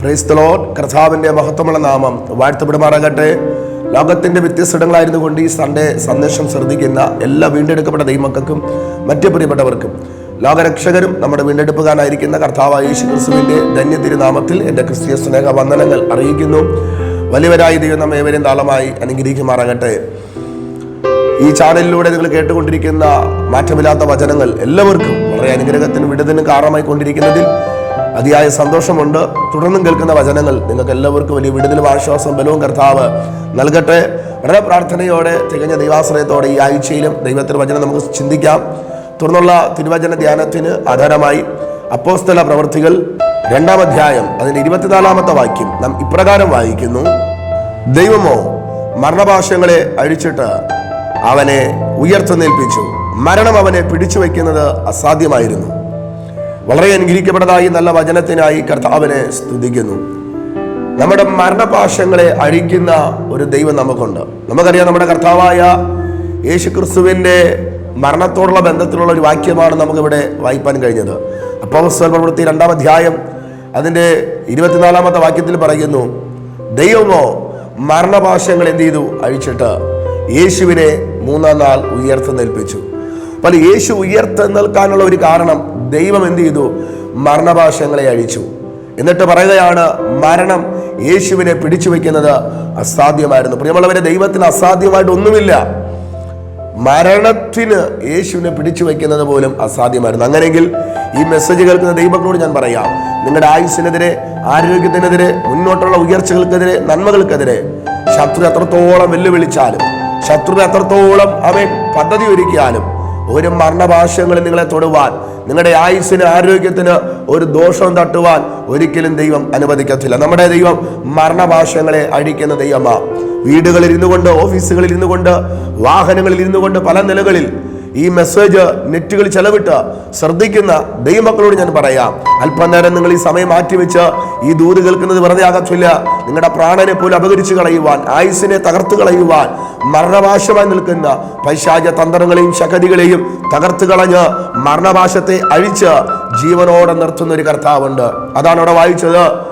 ക്രൈസ്തലോ കർത്താവിന്റെ മഹത്വമുള്ള നാമം വാഴ്ത്തപ്പെടുമാറാകട്ടെ. ലോകത്തിന്റെ വ്യത്യസ്തങ്ങളായിരുന്നു കൊണ്ട് ഈ സൺഡേ സന്ദേശം ശ്രദ്ധിക്കുന്ന എല്ലാ വീണ്ടെടുക്കപ്പെട്ട ദൈവമക്കൾക്കും മറ്റ് പ്രിയപ്പെട്ടവർക്കും ലോകരക്ഷകരും നമ്മുടെ വീണ്ടെടുപ്പുകാരനായിരിക്കുന്ന കർത്താവായ യേശു ക്രിസ്തുവിന്റെ ധന്യ തിരുനാമത്തിൽ എന്റെ ക്രിസ്തീയ സ്നേഹ വന്ദനങ്ങൾ അറിയിക്കുന്നു. വലിയവരായ ദൈവം നമ്മെ ഏവരെയും താളമായി അനുഗ്രഹിക്കുമാറാകട്ടെ. ഈ ചാനലിലൂടെ നിങ്ങൾ കേട്ടുകൊണ്ടിരിക്കുന്ന മാറ്റമില്ലാത്ത വചനങ്ങൾ എല്ലാവർക്കും വളരെ അനുഗ്രഹത്തിനും വിടുതലിനും കാരണമായി കൊണ്ടിരിക്കുന്നതിൽ അതിയായ സന്തോഷമുണ്ട്. തുടർന്നും കേൾക്കുന്ന വചനങ്ങൾ നിങ്ങൾക്ക് എല്ലാവർക്കും വലിയ വിടുതലും ആശ്വാസം ബലവും കർത്താവ് നൽകട്ടെ. വളരെ പ്രാർത്ഥനയോടെ തികഞ്ഞ ദൈവാശ്രയത്തോടെ ഈ ആഴ്ചയിലും ദൈവത്തിന്റെ വചനം നമുക്ക് ചിന്തിക്കാം. തുടർന്നുള്ള തിരുവചന ധ്യാനത്തിന് ആധാരമായി അപ്പോസ്തല പ്രവൃത്തികൾ രണ്ടാം അധ്യായം അതിന്റെ ഇരുപത്തിനാലാമത്തെ വാക്യം നാം ഇപ്രകാരം വായിക്കുന്നു. ദൈവമോ മരണഭാഷങ്ങളെ അഴിച്ചിട്ട് അവനെ ഉയർത്തുനേൽപ്പിച്ചു മരണം അവനെ പിടിച്ചു വയ്ക്കുന്നത് അസാധ്യമായിരുന്നു. വളരെ അനുഗ്രഹിക്കപ്പെട്ടതായി നല്ല വചനത്തിനായി കർത്താവിനെ സ്തുതിക്കുന്നു. നമ്മുടെ മരണപാശങ്ങളെ അഴിക്കുന്ന ഒരു ദൈവം നമുക്കുണ്ട്. നമുക്കറിയാം നമ്മുടെ കർത്താവായ യേശു ക്രിസ്തുവിന്റെ മരണത്തോടുള്ള ബന്ധത്തിലുള്ള ഒരു വാക്യമാണ് നമുക്കിവിടെ വായിപ്പാൻ കഴിഞ്ഞത്. അപ്പോൾ പ്രവൃത്തി രണ്ടാം അധ്യായം അതിന്റെ ഇരുപത്തിനാലാമത്തെ വാക്യത്തിൽ പറയുന്നു ദൈവമോ മരണപാശങ്ങൾ എന്ത് ചെയ്തു? അഴിച്ചിട്ട് യേശുവിനെ മൂന്നാം നാൾ ഉയർത്തെന്നേൽപ്പിച്ചു അപ്പോൾ യേശു ഉയർത്തെന്നേൽക്കാനുള്ള ഒരു കാരണം ദൈവം എന്ത് ചെയ്തു? മരണപാശങ്ങളെ അഴിച്ചു. എന്നിട്ട് പറയുകയാണ് മരണം യേശുവിനെ പിടിച്ചു വെക്കുന്നത് അസാധ്യമായിരുന്നു. പ്രിയമുള്ളവരെ ദൈവത്തിന് അസാധ്യമായിട്ട് ഒന്നുമില്ല. മരണത്തിന് യേശുവിനെ പിടിച്ചു വെക്കുന്നത് പോലും അസാധ്യമായിരുന്നു. അങ്ങനെയെങ്കിൽ ഈ മെസ്സേജ് കേൾക്കുന്ന ദൈവങ്ങളോട് ഞാൻ പറയാം. നിങ്ങളുടെ ആയുസ്സിനെതിരെ ആരോഗ്യത്തിനെതിരെ മുന്നോട്ടുള്ള ഉയർച്ചകൾക്കെതിരെ നന്മകൾക്കെതിരെ ശത്രു എത്രത്തോളം വെല്ലുവിളിച്ചാലും ശത്രു എത്രത്തോളം അവൻ പദ്ധതി ഒരുക്കിയാലും ഒരു മരണഭാഷങ്ങളിൽ നിങ്ങളെ തൊടുവാൻ നിങ്ങളുടെ ആയുസ്സിന് ആരോഗ്യത്തിന് ഒരു ദോഷം തട്ടുവാൻ ഒരിക്കലും ദൈവം അനുവദിക്കത്തില്ല. നമ്മുടെ ദൈവം മരണഭാഷങ്ങളെ അഴിക്കുന്ന ദൈവമാണ് വീടുകളിൽ ഇരുന്നു കൊണ്ട് ഓഫീസുകളിൽ ഇരുന്നു കൊണ്ട് വാഹനങ്ങളിൽ ഇരുന്നു കൊണ്ട് പല നിലകളിൽ ഈ മെസ്സേജ് നെറ്റുകൾ ചെലവിട്ട് ശ്രദ്ധിക്കുന്ന ദൈവമക്കളോട് ഞാൻ പറയാം. അല്പനേരം നിങ്ങൾ ഈ സമയം മാറ്റിവെച്ച് ഈ ദൂത് കേൾക്കുന്നത് വെറുതെ ആകത്തില്ല. നിങ്ങളുടെ പ്രാണനെ പോലും അപകരിച്ചു കളയുവാൻ ആയുസിനെ തകർത്തു കളയുവാൻ മരണഭാഷമായി നിൽക്കുന്ന പൈശാച തന്ത്രങ്ങളെയും ശകതികളെയും തകർത്തു കളഞ്ഞ് മരണഭാഷത്തെ അഴിച്ച് ജീവനോടെ നിർത്തുന്ന ഒരു കർത്താവുണ്ട്. അതാണ് അവിടെ വായിച്ചത്.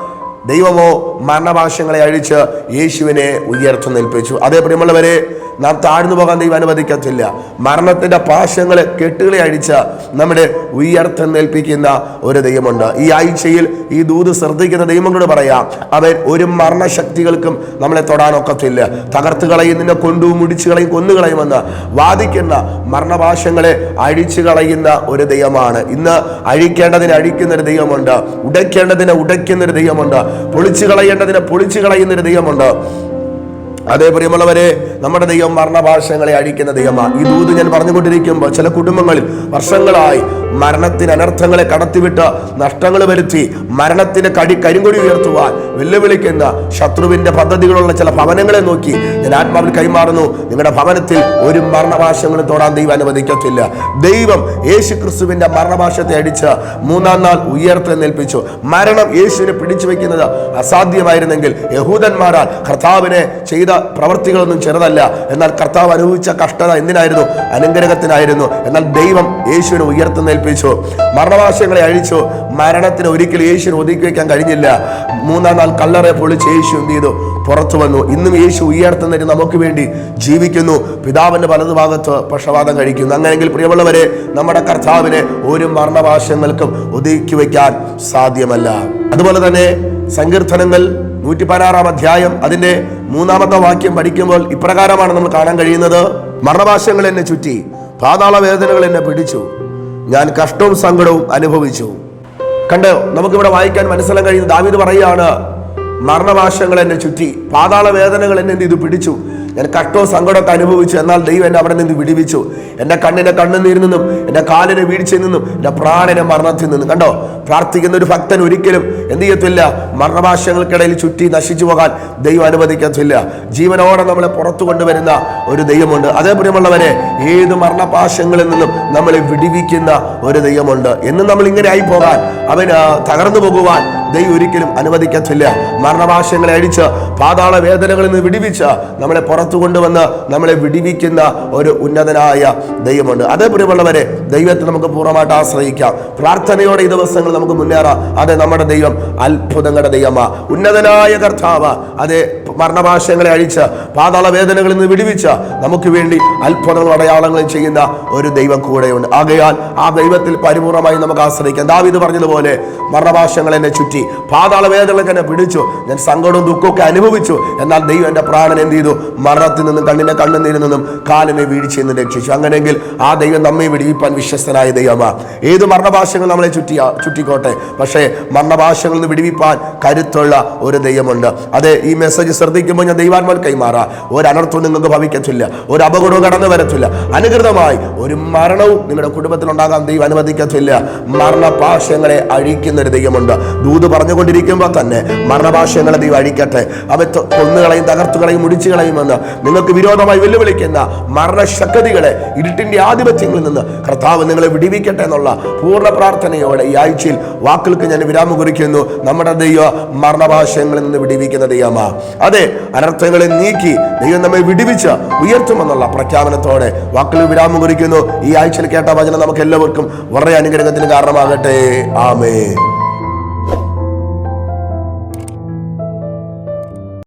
ദൈവമോ മരണഭാഷങ്ങളെ അഴിച്ച് യേശുവിനെ ഉയർത്തുന്നേൽപ്പിച്ചു അതേ പ്രിയമുള്ളവരെ നാം താഴ്ന്നു പോകാൻ ദൈവം അനുവദിക്കത്തില്ല. മരണത്തിന്റെ പാശങ്ങളെ കെട്ടുകളെ അഴിച്ച് നമ്മുടെ ഉയർത്തെന്നേൽപ്പിക്കുന്ന ഒരു ദൈവമുണ്ട്. ഈ ആഴ്ചയിൽ ഈ ദൂത് ശ്രദ്ധിക്കുന്ന ദൈവങ്ങളോട് പറയാം അവൻ ഒരു മരണശക്തികൾക്കും നമ്മളെ തൊടാനൊക്കത്തില്ല തകർത്ത് കളയും നിന്നെ കൊണ്ടു മുടിച്ചു കളയും കൊന്നുകളയുമെന്ന് വാദിക്കുന്ന മരണപാശങ്ങളെ അഴിച്ചു കളയുന്ന ഒരു ദൈവമാണ്. ഇന്ന് അഴിക്കേണ്ടതിനെ അഴിക്കുന്ന ഒരു ദൈവമുണ്ട്. ഉടയ്ക്കേണ്ടതിനെ ഉടയ്ക്കുന്ന ഒരു ദൈവമുണ്ട്. പൊളിച്ചു കളയേണ്ടതിനെ പൊളിച്ചു കളയുന്ന ഒരു ദൈവമുണ്ട്. അതേ പ്രിയമുള്ളവരെ നമ്മുടെ ദൈവം മരണഭാഷങ്ങളെ അഴിക്കുന്ന ദൈവമാണ്. ഈ ദൂത് ഞാൻ പറഞ്ഞുകൊണ്ടിരിക്കുമ്പോൾ ചില കുടുംബങ്ങളിൽ വർഷങ്ങളായി മരണത്തിന് അനർത്ഥങ്ങളെ കടത്തിവിട്ട് നഷ്ടങ്ങൾ വരുത്തി മരണത്തിന് കടി കരിങ്കൊടി ഉയർത്തുവാൻ വെല്ലുവിളിക്കുന്ന ശത്രുവിന്റെ പദ്ധതികളുള്ള ചില ഭവനങ്ങളെ നോക്കി ഞാൻ ആത്മാവിൽ കൈമാറുന്നു. നിങ്ങളുടെ ഭവനത്തിൽ ഒരു മരണഭാഷങ്ങളും തോടാൻ ദൈവം അനുവദിക്കത്തില്ല. ദൈവം യേശു ക്രിസ്തുവിന്റെ മരണഭാഷത്തെ അടിച്ച് മൂന്നാം നാൾ ഉയർത്തെന്നേൽപ്പിച്ചു മരണം യേശുവിനെ പിടിച്ചു വെക്കുന്നത് അസാധ്യമായിരുന്നെങ്കിൽ യഹൂദന്മാരാൽ കർത്താവിനെ ചെയ്ത പ്രവർത്തികളൊന്നും ചെറുതല്ല. എന്നാൽ കർത്താവ് അനുഭവിച്ച കഷ്ടത എന്തിനായിരുന്നു? അനുഗ്രഹത്തിനായിരുന്നു. എന്നാൽ ദൈവം യേശുവിനെ ഉയർത്തുന്നേൽപ്പിച്ചു. മരണവാശങ്ങളെ അഴിച്ചു. മരണത്തിന് ഒരിക്കലും യേശുവിനെ ഒതുക്കി വയ്ക്കാൻ കഴിഞ്ഞില്ല. മൂന്നാം നാൾ കല്ലറെ പൊളിച്ച് യേശു എന്ത് ചെയ്തു? പുറത്തു വന്നു. ഇന്നും യേശു ഉയർത്തുന്നതിന് നമുക്ക് വേണ്ടി ജീവിക്കുന്നു. പിതാവിന്റെ വലതുഭാഗത്ത് പക്ഷവാദം കഴിക്കുന്നു. അങ്ങനെയെങ്കിൽ പ്രിയമുള്ളവരെ നമ്മുടെ കർത്താവിനെ ഒരു മരണവാശങ്ങൾക്കും ഒതുക്കി വയ്ക്കാൻ സാധ്യമല്ല. അതുപോലെ തന്നെ സങ്കീർത്തനങ്ങൾ നൂറ്റി പതിനാറാം അധ്യായം അതിന്റെ മൂന്നാമത്തെ വാക്യം പഠിക്കുമ്പോൾ ഇപ്രകാരമാണ് നമ്മൾ കാണാൻ കഴിയുന്നത്. മരണപാശങ്ങൾ എന്നെ ചുറ്റി പാതാള വേദനകൾ എന്നെ പിടിച്ചു. ഞാൻ കഷ്ടവും സങ്കടവും അനുഭവിച്ചു. കണ്ടോ നമുക്കിവിടെ വായിക്കാൻ മനസ്സിലാൻ കഴിയുന്ന ദാവിദ് പറയുകയാണ് മരണപാശങ്ങൾ എന്നെ ചുറ്റി പാതാള വേദനകൾ എന്നെ ഇത് പിടിച്ചു. ഞാൻ കഷ്ടവും സങ്കടമൊക്കെ അനുഭവിച്ചു. എന്നാൽ ദൈവം എന്നെ അവിടെ നിന്ന് വിടിവിച്ചു. എന്റെ കണ്ണിനെ കണ്ണുനീരിൽ നിന്നും എന്റെ കാലിനെ വീഴ്ച നിന്നും എന്റെ പ്രാണനെ മരണത്തിൽ നിന്നും. കണ്ടോ? പ്രാർത്ഥിക്കുന്ന ഒരു ഭക്തൻ ഒരിക്കലും എന്ത് ചെയ്യത്തില്ല. മരണഭാഷകൾക്കിടയിൽ ചുറ്റി നശിച്ചു പോകാൻ ദൈവം അനുവദിക്കത്തില്ല. ജീവനോടെ നമ്മളെ പുറത്തു കൊണ്ടുവരുന്ന ഒരു ദൈവമുണ്ട്. പ്രിയമുള്ളവരെ ഏത് മരണപാശങ്ങളിൽ നിന്നും നമ്മളെ വിടിവിക്കുന്ന ഒരു ദൈവമുണ്ട്. എന്നും നമ്മൾ ഇങ്ങനെ ആയി പോകാൻ അവന് തകർന്നു പോകുവാൻ ദൈവം ഒരിക്കലും അനുവദിക്കത്തില്ല. മരണഭാഷ്യങ്ങളെ അടിച്ച് പാതാള വേദനകളിൽ നിന്ന് വിടിവിച്ച് നമ്മളെ പുറത്തു കൊണ്ടുവന്ന് നമ്മളെ വിടിവിക്കുന്ന ഒരു ഉന്നതനായ ദൈവമുണ്ട്. അതേ പ്രിയമുള്ളവരെ ദൈവത്തെ നമുക്ക് പൂർണമായിട്ട് ആശ്രയിക്കാം. പ്രാർത്ഥനയോടെ ഈ ദിവസങ്ങൾ നമുക്ക് മുന്നേറാം. അതെ നമ്മുടെ ദൈവം അത്ഭുതങ്ങളുടെ ദൈവമാ. ഉന്നതനായ കർത്താവ് അതെ മരണഭാഷങ്ങളെ അഴിച്ച് പാതാള വേദനകളിൽ നിന്ന് വിടിവിച്ച് നമുക്ക് വേണ്ടി അത്ഭുതങ്ങളും അടയാളങ്ങളും ചെയ്യുന്ന ഒരു ദൈവം കൂടെയുണ്ട്. ആകയാൽ ആ ദൈവത്തിൽ പരിപൂർണമായി നമുക്ക് ആശ്രയിക്കാം. ദാവിത് പറഞ്ഞതുപോലെ മരണഭാഷങ്ങൾ എന്നെ ചുറ്റി പാതാള വേദനകളൊക്കെ എന്നെ പിടിച്ചു. ഞാൻ സങ്കടവും ദുഃഖമൊക്കെ അനുഭവിച്ചു. എന്നാൽ ദൈവം എന്റെ പ്രാണൻ എന്ത് ചെയ്തു? മരണത്തിൽ നിന്നും കണ്ണിനെ കണ്ണുനീരിൽ നിന്നും കാലിനെ വീഴ്ചയിൽ നിന്ന് രക്ഷിച്ചു. അങ്ങനെയെങ്കിൽ ആ ദൈവം നമ്മെ വിടിവിപ്പാൻ വിശ്വസ്തനായ ദൈവമാ. ഏത് മരണഭാഷകൾ നമ്മളെ ചുറ്റിയ ചുറ്റിക്കോട്ടെ. പക്ഷേ മരണഭാഷകളിൽ നിന്ന് വിടിവിപ്പാൻ കരുത്തുള്ള ഒരു ദൈവമുണ്ട്. അതെ ഈ മെസ്സേജ് ശ്രദ്ധിക്കുമ്പോൾ ഞാൻ ദൈവാത്മാൻ കൈമാറാ. ഒരു അനർത്ഥവും നിങ്ങൾക്ക് ഭവിക്കത്തില്ല. ഒരു അപകടവും കടന്നു വരത്തില്ല. അനുകൃതമായി ഒരു മരണവും നിങ്ങളുടെ കുടുംബത്തിൽ ഉണ്ടാകാൻ ദൈവം അനുവദിക്കത്തില്ല. മരണഭാഷങ്ങളെ അഴിക്കുന്ന ഒരു ദൈവമുണ്ട്. ദൂത് പറഞ്ഞുകൊണ്ടിരിക്കുമ്പോൾ തന്നെ മരണഭാഷ്യങ്ങളെ ദൈവം അഴിക്കട്ടെ. അവ കൊന്നുകളയും തകർത്തുകളയും മുടിച്ചുകളയുമെന്ന് നിങ്ങൾക്ക് വിരോധമായി വെല്ലുവിളിക്കുന്ന മരണശക്തികളെ ഇരുട്ടിന്റെ ആധിപത്യങ്ങളിൽ നിന്ന് കർത്താവ് നിങ്ങളെ വിടിവിക്കട്ടെ എന്നുള്ള പൂർണ പ്രാർത്ഥനയോടെ ഈ ആഴ്ചയിൽ വാക്കുകൾക്ക് ഞാൻ വിരാമം കുറിക്കുന്നു നമ്മുടെ ദൈവ മരണഭാഷയങ്ങളിൽ നിന്ന് വിടിവിക്കുന്ന ദൈവമാ. അതെ അനർത്ഥങ്ങളെ നീക്കി ദൈവം നമ്മെ വിടിവിച്ച് ഉയർത്തുമെന്നുള്ള പ്രഖ്യാപനത്തോടെ വാക്കുകൾ വിരാമം കുറിക്കുന്നു ഈ ആഴ്ചയിൽ കേട്ട വചനം നമുക്ക് എല്ലാവർക്കും വളരെ അനുഗ്രഹത്തിന് കാരണമാകട്ടെ. ആമേ